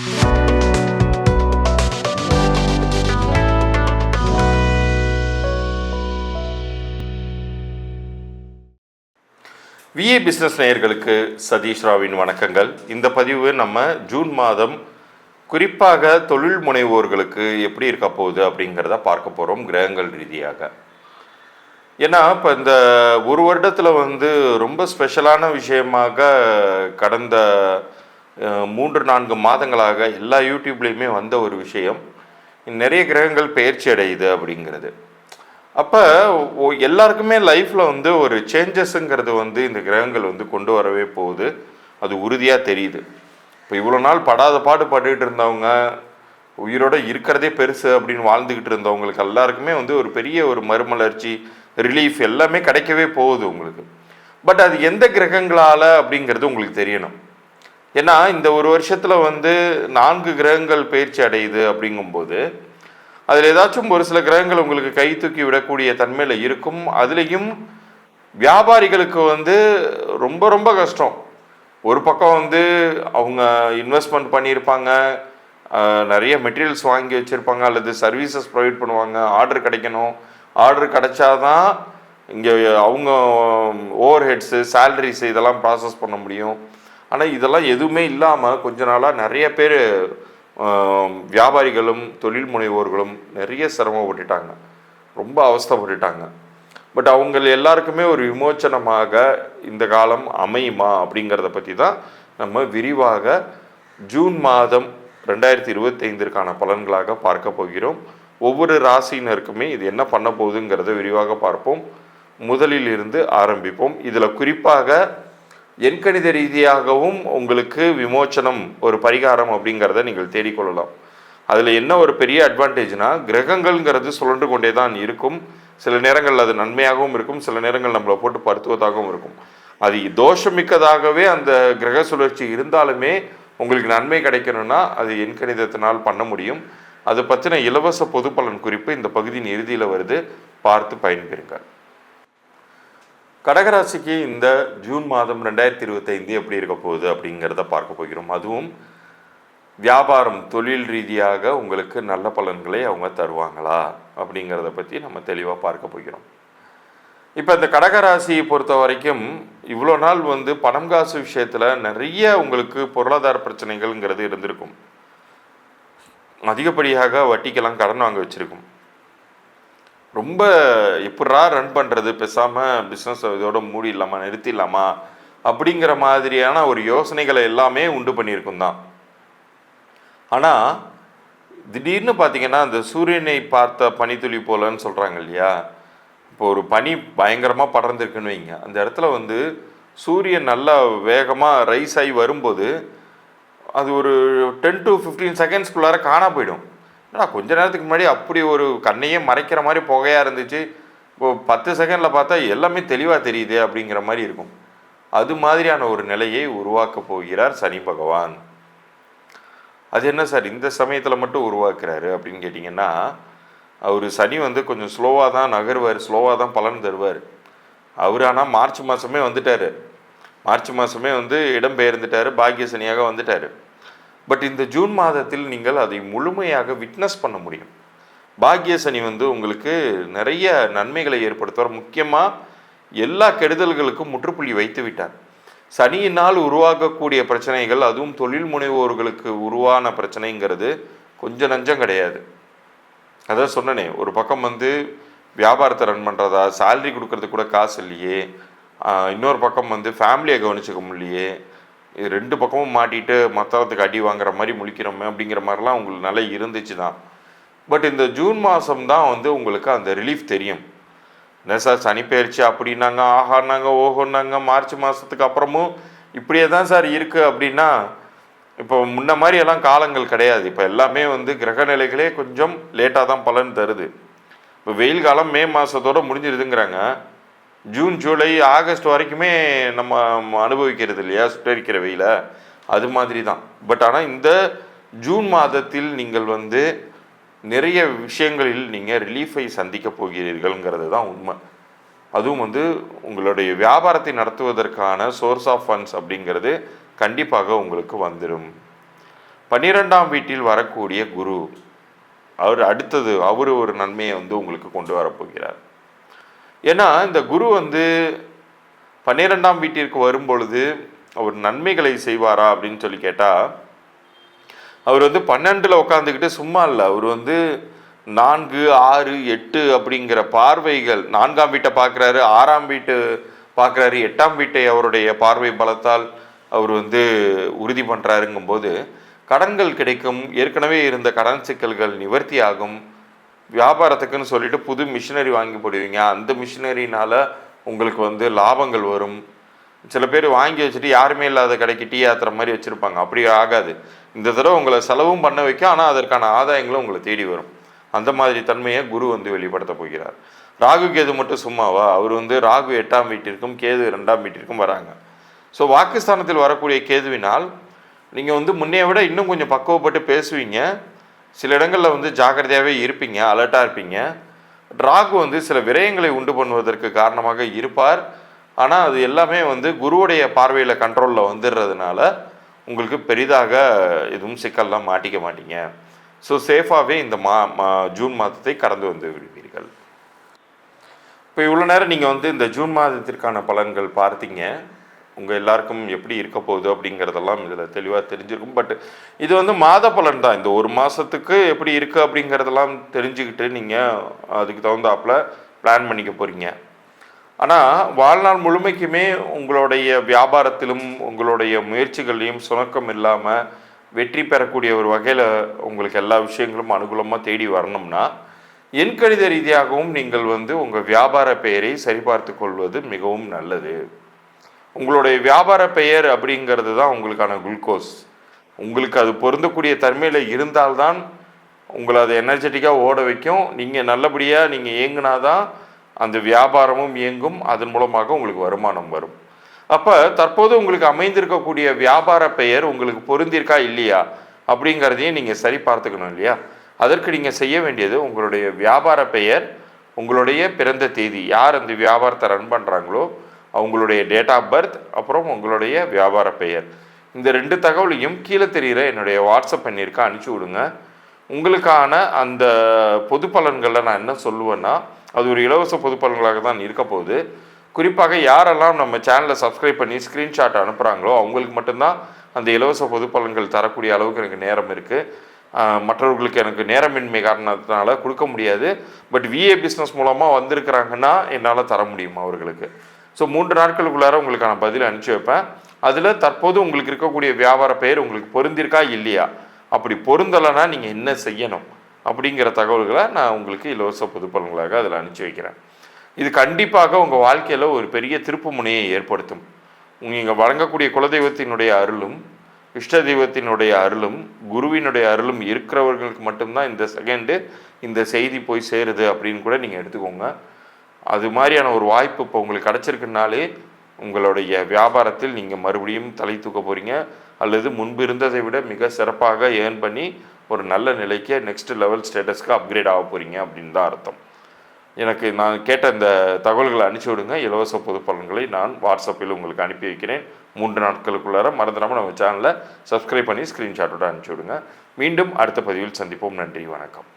VA business நேயர்களுக்கு சதீஷ் ராவின் வணக்கங்கள். இந்த பதிவு நம்ம ஜூன் மாதம் குறிப்பாக தொழில் முனைவோர்களுக்கு எப்படி இருக்க போகுது அப்படிங்கிறத பார்க்க போகிறோம் கிரகங்கள் ரீதியாக. ஏன்னா இப்போ இந்த ஒரு வருடத்தில் வந்து ரொம்ப ஸ்பெஷலான விஷயமாக கடந்த மூன்று நான்கு மாதங்களாக எல்லா யூடியூப்லேயுமே வந்த ஒரு விஷயம். நிறைய கிரகங்கள் பெயர்ச்சி அடையுது அப்படிங்கிறது. அப்போ எல்லாருக்குமே லைஃப்பில் வந்து ஒரு சேஞ்சஸ்ங்கிறது வந்து இந்த கிரகங்கள் வந்து கொண்டு வரவே போகுது. அது உறுதியாக தெரியுது. இப்போ இவ்வளோ நாள் படாத பாடு பட்டுக்கிட்டு இருந்தவங்க உயிரோட இருக்கிறதே பெருசு அப்படின்னு வாழ்ந்துக்கிட்டு இருந்தவங்களுக்கு எல்லாருக்குமே வந்து ஒரு பெரிய ஒரு மறுமலர்ச்சி ரிலீஃப் எல்லாமே கிடைக்கவே போகுது உங்களுக்கு. பட் அது எந்த கிரகங்களால் அப்படிங்கிறது உங்களுக்கு தெரியணும். ஏன்னா இந்த ஒரு வருஷத்தில் வந்து நான்கு கிரகங்கள் பயிற்சி அடையுது அப்படிங்கும்போது அதில் ஏதாச்சும் ஒரு சில கிரகங்கள் உங்களுக்கு கை தூக்கி விடக்கூடிய தன்மையில் இருக்கும். அதுலேயும் வியாபாரிகளுக்கு வந்து ரொம்ப ரொம்ப கஷ்டம். ஒரு பக்கம் வந்து அவங்க இன்வெஸ்ட்மெண்ட் பண்ணியிருப்பாங்க. நிறைய மெட்டீரியல்ஸ் வாங்கி வச்சுருப்பாங்க. அல்லது சர்வீசஸ் ப்ரொவைட் பண்ணுவாங்க. ஆர்டர் கிடைக்கணும். ஆர்டர் கிடைச்சாதான் இங்கே அவங்க ஓவர் ஹெட்ஸு சேலரிஸு இதெல்லாம் ப்ராசஸ் பண்ண முடியும். ஆனால் இதெல்லாம் எதுவுமே இல்லாமல் கொஞ்ச நாளாக நிறைய பேர் வியாபாரிகளும் தொழில் முனைவோர்களும் நிறைய சிரமப்பட்டுட்டாங்க. ரொம்ப அவஸ்தப்பட்டுட்டாங்க. பட் அவங்க எல்லாருக்குமே ஒரு விமோச்சனமாக இந்த காலம் அமையுமா அப்படிங்கிறத பற்றி தான் நம்ம விரிவாக ஜூன் மாதம் ரெண்டாயிரத்தி இருபத்தைந்திற்கான பலன்களாக பார்க்க போகிறோம். ஒவ்வொரு ராசியினருக்குமே இது என்ன பண்ண போகுதுங்கிறத விரிவாக பார்ப்போம். முதலில் இருந்து ஆரம்பிப்போம். இதில் குறிப்பாக எண்கணித ரீதியாகவும் உங்களுக்கு விமோச்சனம் ஒரு பரிகாரம் அப்படிங்கிறத நீங்கள் தேடிக்கொள்ளலாம். அதில் என்ன ஒரு பெரிய அட்வான்டேஜ்னா கிரகங்கள்ங்கிறது சுழன்று கொண்டே தான் இருக்கும். சில நேரங்கள் அது நன்மையாகவும் இருக்கும் சில நேரங்கள் நம்மளை போட்டு படுத்துவதாகவும் இருக்கும். அது தோஷமிக்கதாகவே அந்த கிரக சுழற்சி இருந்தாலுமே உங்களுக்கு நன்மை கிடைக்கணும்னா அது எண்கணிதத்தினால் பண்ண முடியும். அது பற்றின இலவச பொது பலன் குறிப்பு இந்த பகுதியின் இறுதியில் வருது. பார்த்து பயன்பெறுங்கள். கடகராசிக்கு இந்த ஜூன் மாதம் ரெண்டாயிரத்தி இருபத்தைந்து எப்படி இருக்க போகுது அப்படிங்கிறத பார்க்க போகிறோம். அதுவும் வியாபாரம் தொழில் ரீதியாக உங்களுக்கு நல்ல பலன்களை அவங்க தருவாங்களா அப்படிங்கிறத பற்றி நம்ம தெளிவாக பார்க்க போகிறோம். இப்போ இந்த கடகராசியை பொறுத்த வரைக்கும் இவ்வளோ நாள் வந்து பணம் காசு விஷயத்தில் நிறைய உங்களுக்கு பொருளாதார பிரச்சனைகள்ங்கிறது இருந்திருக்கும். அதிகப்படியாக வட்டிக்கெல்லாம் கடன் வாங்க வச்சுருக்கும். ரொம்ப எப்படா ரன் பண்ணுறது பேசாமல் பிஸ்னஸ் இதோட மூடிடலாமா? நிறுத்திடலாமா? அப்படிங்கிற மாதிரியான ஒரு யோசனைகளை எல்லாமே உண்டு பண்ணியிருக்கும் தான். ஆனால் திடீர்னு பார்த்தீங்கன்னா அந்த சூரியனை பார்த்த பனித்துளி போலன்னு சொல்கிறாங்க இல்லையா? இப்போ ஒரு பனி பயங்கரமாக படர்ந்துருக்குன்னு வைங்க. அந்த இடத்துல வந்து சூரியன் நல்லா வேகமாக ரைஸ் ஆகி வரும்போது அது ஒரு டென் டு ஃபிஃப்டீன் செகண்ட்ஸ்குள்ளார காணா போயிடும். என்னடா கொஞ்ச நேரத்துக்கு முன்னாடி அப்படி ஒரு கண்ணையே மறைக்கிற மாதிரி புகையாக இருந்துச்சு. இப்போ பத்து செகண்டில் பார்த்தா எல்லாமே தெளிவாக தெரியுது அப்படிங்கிற மாதிரி இருக்கும். அது மாதிரியான ஒரு நிலையை உருவாக்க போகிறார் சனி பகவான். அது என்ன சார் இந்த சமயத்தில் மட்டும் உருவாக்குறாரு அப்படின்னு கேட்டிங்கன்னா அவர் சனி வந்து கொஞ்சம் ஸ்லோவாக தான் நகருவார் ஸ்லோவாக தான் பலன் தருவார். அவர் ஆனால் மார்ச் மாதமே வந்துட்டார். மார்ச் மாதமே வந்து இடம் பெயர்ந்துட்டார் பாக்கிய சனியாக வந்துட்டார். பட் இந்த ஜூன் மாதத்தில் நீங்கள் அதை முழுமையாக விட்னஸ் பண்ண முடியும். பாக்கிய சனி வந்து உங்களுக்கு நிறைய நன்மைகளை ஏற்படுத்துவார். முக்கியமாக எல்லா கெடுதல்களுக்கும் முற்றுப்புள்ளி வைத்து விட்டார். சனியினால் உருவாகக்கூடிய பிரச்சனைகள் அதுவும் தொழில் முனைவோர்களுக்கு உருவான பிரச்சனைங்கிறது கொஞ்சம் நஞ்சம் கிடையாது. அதான் சொன்னனே ஒரு பக்கம் வந்து வியாபாரத்தை ரன் பண்ணுறதா சேல்ரி கொடுக்கறதுக்கு கூட காசு இல்லையே. இன்னொரு பக்கம் வந்து ஃபேமிலியை கவனிச்சுக்க முடியலையே. இது ரெண்டு பக்கமும் மாட்டிட்டு மத்தளத்துக்கு அடி வாங்குற மாதிரி முழிக்கிறோமே அப்படிங்கிற மாதிரிலாம் உங்களுக்கு நல்லா இருந்துச்சு தான் பட் இந்த ஜூன் மாதம் தான் வந்து உங்களுக்கு அந்த ரிலீஃப் தெரியும். என்ன சார் சனிப்பெயர்ச்சி அப்படின்னாங்க ஆஹான்னாங்க ஓஹோன்னாங்க மார்ச் மாதத்துக்கு அப்புறமும் இப்படியே தான் சார் இருக்குது அப்படின்னா இப்போ முன்ன மாதிரி எல்லாம் காலங்கள் கிடையாது. இப்போ எல்லாமே வந்து கிரக நிலைகளே கொஞ்சம் லேட்டாக தான் பலன் தருது. இப்போ வெயில் காலம் மே மாதத்தோட முடிஞ்சிருதுங்கிறாங்க. ஜூன் ஜூலை ஆகஸ்ட் வரைக்குமே நம்ம அனுபவிக்கிறது இல்லையா? சுட்டரிக்கிற வெயில. அது மாதிரி தான் பட் ஆனால் இந்த ஜூன் மாதத்தில் நீங்கள் வந்து நிறைய விஷயங்களில் நீங்கள் ரிலீஃபை சந்திக்க போகிறீர்கள்ங்கிறது தான் உண்மை. அதுவும் வந்து உங்களுடைய வியாபாரத்தை நடத்துவதற்கான சோர்ஸ் ஆஃப் ஃபண்ட்ஸ் அப்படிங்கிறது கண்டிப்பாக உங்களுக்கு வந்துடும் பன்னிரெண்டாம் வீட்டில் வரக்கூடிய குரு அவர் அடுத்தது அவர் ஒரு நன்மையை வந்து உங்களுக்கு கொண்டு வரப்போகிறார் ஏன்னா இந்த குரு வந்து பன்னிரெண்டாம் வீட்டிற்கு வரும்பொழுது அவர் நன்மைகளை செய்வாரா அப்படின்னு சொல்லி கேட்டால் அவர் வந்து பன்னெண்டில் உட்காந்துக்கிட்டு சும்மா இல்லை. அவர் வந்து நான்கு ஆறு எட்டு அப்படிங்கிற பார்வைகள் நான்காம் வீட்டை பார்க்குறாரு ஆறாம் வீட்டு பார்க்குறாரு எட்டாம் வீட்டை அவருடைய பார்வை பலத்தால் அவர் வந்து உறுதி பண்ணுறாருங்கும்போது கடன்கள் கிடைக்கும். ஏற்கனவே இருந்த கடன் சிக்கல்கள் நிவர்த்தி ஆகும் வியாபாரத்துக்குன்னு சொல்லிட்டு புது மிஷினரி வாங்கி போடுவீங்க. அந்த மிஷினரினால் உங்களுக்கு வந்து லாபங்கள் வரும். சில பேர் வாங்கி வச்சுட்டு யாருமே இல்லாத கடைக்கு டீ ஆத்துற மாதிரி வச்சுருப்பாங்க. அப்படி ஆகாது. இந்த தடவை உங்களை செலவும் பண்ண வைக்க ஆனால் அதற்கான ஆதாயங்களும் உங்களை தேடி வரும். அந்த மாதிரி தன்மையை குரு வந்து வெளிப்படுத்த போகிறார். ராகு கேது மட்டும் சும்மாவா? அவர் வந்து ராகு எட்டாம் வீட்டிற்கும் கேது ரெண்டாம் வீட்டிற்கும் வராங்க. ஸோ வாக்குஸ்தானத்தில் வரக்கூடிய கேதுவினால் நீங்கள் வந்து முன்னைய விட இன்னும் கொஞ்சம் பக்குவப்பட்டு பேசுவீங்க. சில இடங்களில் வந்து ஜாக்கிரதையாகவே இருப்பீங்க அலர்ட்டாக இருப்பீங்க. ராகு வந்து சில விரயங்களை உண்டு பண்ணுவதற்கு காரணமாக இருப்பார். ஆனால் அது எல்லாமே வந்து குருவுடைய பார்வையில் கண்ட்ரோலில் வந்துடுறதுனால உங்களுக்கு பெரிதாக எதுவும் சிக்கல்லாம் மாட்டிக்க மாட்டீங்க. ஸோ சேஃபாகவே இந்த மா மா ஜூன் மாதத்தை கடந்து வந்து விடுவீர்கள். இப்போ இவ்வளோ நேரம் நீங்கள் வந்து இந்த ஜூன் மாதத்திற்கான பலன்கள் பார்த்தீங்க. உங்கள் எல்லாருக்கும் எப்படி இருக்க போகுது அப்படிங்கிறதெல்லாம் இதில் தெளிவாக தெரிஞ்சிருக்கும். பட் இது வந்து மாத பலன் தான். இந்த ஒரு மாதத்துக்கு எப்படி இருக்குது அப்படிங்கிறதெல்லாம் தெரிஞ்சுக்கிட்டு நீங்கள் அதுக்கு தகுந்தாப்புல பிளான் பண்ணிக்க போகிறீங்க ஆனால் வாழ்நாள் முழுமைக்குமே உங்களுடைய வியாபாரத்திலும் உங்களுடைய முயற்சிகள்லையும் சுணக்கம் இல்லாமல் வெற்றி பெறக்கூடிய ஒரு வகையில் உங்களுக்கு எல்லா விஷயங்களும் அனுகூலமாக தேடி வரணும்னா எண்கணித ரீதியாகவும் நீங்கள் வந்து உங்கள் வியாபார பெயரை சரிபார்த்து கொள்வது மிகவும் நல்லது. உங்களுடைய வியாபார பெயர் அப்படிங்கிறது தான் உங்களுக்கான குளுக்கோஸ். உங்களுக்கு அது பொருந்தக்கூடிய தன்மையில் இருந்தால்தான் உங்களை அதை எனர்ஜெட்டிக்காக ஓட வைக்கும். நீங்கள் நல்லபடியாக நீங்கள் இயங்குனாதான் அந்த வியாபாரமும் இயங்கும். அதன் மூலமாக உங்களுக்கு வருமானம் வரும். அப்போ தற்போது உங்களுக்கு அமைந்திருக்கக்கூடிய வியாபார பெயர் உங்களுக்கு பொருந்திருக்கா இல்லையா அப்படிங்கிறதையும் நீங்கள் சரி பார்த்துக்கணும் இல்லையா? அதற்கு நீங்கள் செய்ய வேண்டியது உங்களுடைய வியாபார பெயர் உங்களுடைய பிறந்த தேதி யார் அந்த வியாபாரத்தை ரன் பண்ணுறாங்களோ அவங்களுடைய டேட் ஆஃப் பர்த் அப்புறம் உங்களுடைய வியாபார பெயர். இந்த ரெண்டு தகவலையும் கீழே தெரிகிற என்னுடைய வாட்ஸ்அப் பண்ணியிருக்க அனுப்பிச்சி விடுங்க. உங்களுக்கான அந்த பொது பலன்களில் நான் என்ன சொல்லுவேன்னா அது ஒரு இலவச பொது பலன்களாக தான் இருக்க போகுது. குறிப்பாக யாரெல்லாம் நம்ம சேனலை சப்ஸ்கிரைப் பண்ணி ஸ்க்ரீன்ஷாட் அனுப்புகிறாங்களோ அவங்களுக்கு மட்டும்தான் அந்த இலவச பொது பலன்கள் தரக்கூடிய அளவுக்கு எனக்கு நேரம் இருக்குது மற்றவர்களுக்கு எனக்கு நேரமின்மை காரணத்தினால கொடுக்க முடியாது. பட் விஏ பிஸ்னஸ் மூலமாக வந்திருக்கிறாங்கன்னா என்னால் தர முடியும் அவர்களுக்கு. ஸோ மூன்று நாட்களுக்குள்ளார உங்களுக்கான பதில் அனுப்பிச்சி வைப்பேன். அதில் தற்போது உங்களுக்கு இருக்கக்கூடிய வியாபார பெயர் உங்களுக்கு பொருந்திருக்கா இல்லையா? அப்படி பொருந்தலைன்னா நீங்கள் என்ன செய்யணும்? அப்படிங்கிற தகவல்களை நான் உங்களுக்கு இலவச பொதுப்பலன்களாக அதில் அனுப்பிச்சி வைக்கிறேன். இது கண்டிப்பாக உங்கள் வாழ்க்கையில் ஒரு பெரிய திருப்பு முனையை ஏற்படுத்தும். நீங்கள் வழங்கக்கூடிய குலதெய்வத்தினுடைய அருளும் இஷ்ட தெய்வத்தினுடைய அருளும் குருவினுடைய அருளும் இருக்கிறவர்களுக்கு மட்டும்தான் இந்த செகண்டு இந்த செய்தி போய் சேருது அப்படின்னு கூட நீங்கள் எடுத்துக்கோங்க. அது மாதிரியான ஒரு வாய்ப்பு இப்போ உங்களுக்கு கிடச்சிருக்குனாலே உங்களுடைய வியாபாரத்தில் நீங்கள் மறுபடியும் தலை தூக்க போகிறீங்க அல்லது முன்பு இருந்ததை விட மிக சிறப்பாக ஏர்ன் பண்ணி ஒரு நல்ல நிலைக்கு நெக்ஸ்ட் லெவல் ஸ்டேட்டஸ்க்கு அப்கிரேட் ஆக போகிறீங்க அப்படின்னு தான் அர்த்தம். எனக்கு நான் கேட்ட இந்த தகவல்களை அனுப்பிச்சி விடுங்க. இலவச பொது பலன்களை நான் வாட்ஸ்அப்பில் உங்களுக்கு அனுப்பி வைக்கிறேன். மூன்று நாட்களுக்குள்ளார மறந்துடாமல் நம்ம சேனலை சப்ஸ்கிரைப் பண்ணி ஸ்க்ரீன்ஷாட்டோட அனுப்பிச்சி விடுங்க. மீண்டும் அடுத்த பதிவில் சந்திப்போம். நன்றி வணக்கம்.